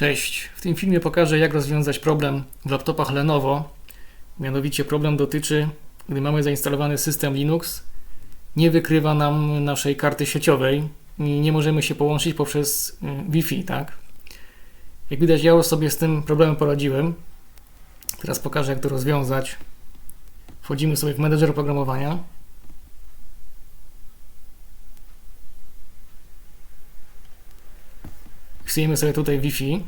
Cześć. W tym filmie pokażę, jak rozwiązać problem w laptopach Lenovo. Mianowicie problem dotyczy, gdy mamy zainstalowany system Linux, nie wykrywa nam naszej karty sieciowej i nie możemy się połączyć poprzez y, Wi-Fi, tak? Jak widać, ja sobie z tym problemem poradziłem. Teraz pokażę, jak to rozwiązać. Wchodzimy sobie w menedżer oprogramowania. Wpisujemy sobie tutaj Wi-Fi.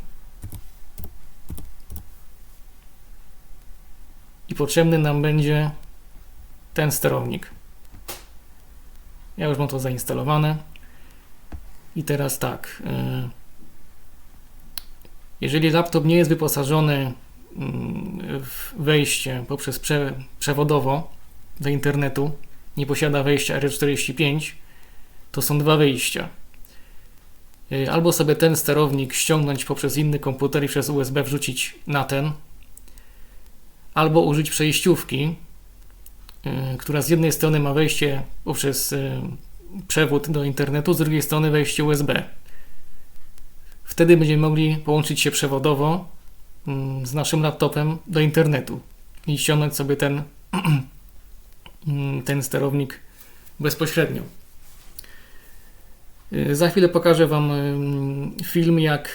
I potrzebny nam będzie ten sterownik. Ja już mam to zainstalowane. I teraz tak. y, Jeżeli laptop nie jest wyposażony mm, w wejście poprzez prze, przewodowo do internetu, nie posiada wejścia R45, to są dwa wyjścia. Y, Albo sobie ten sterownik ściągnąć poprzez inny komputer i przez USB wrzucić na ten, albo użyć przejściówki, y, która z jednej strony ma wejście poprzez y, przewód do internetu, z drugiej strony wejście USB. Wtedy będziemy mogli połączyć się przewodowo mm, z naszym laptopem do internetu i ściągnąć sobie ten, mm, ten sterownik bezpośrednio. Y, Za chwilę pokażę Wam film, jak,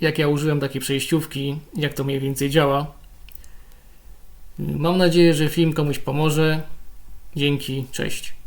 jak ja użyłem takiej przejściówki, jak to mniej więcej działa. Y, Mam nadzieję, że film komuś pomoże. Dzięki, cześć.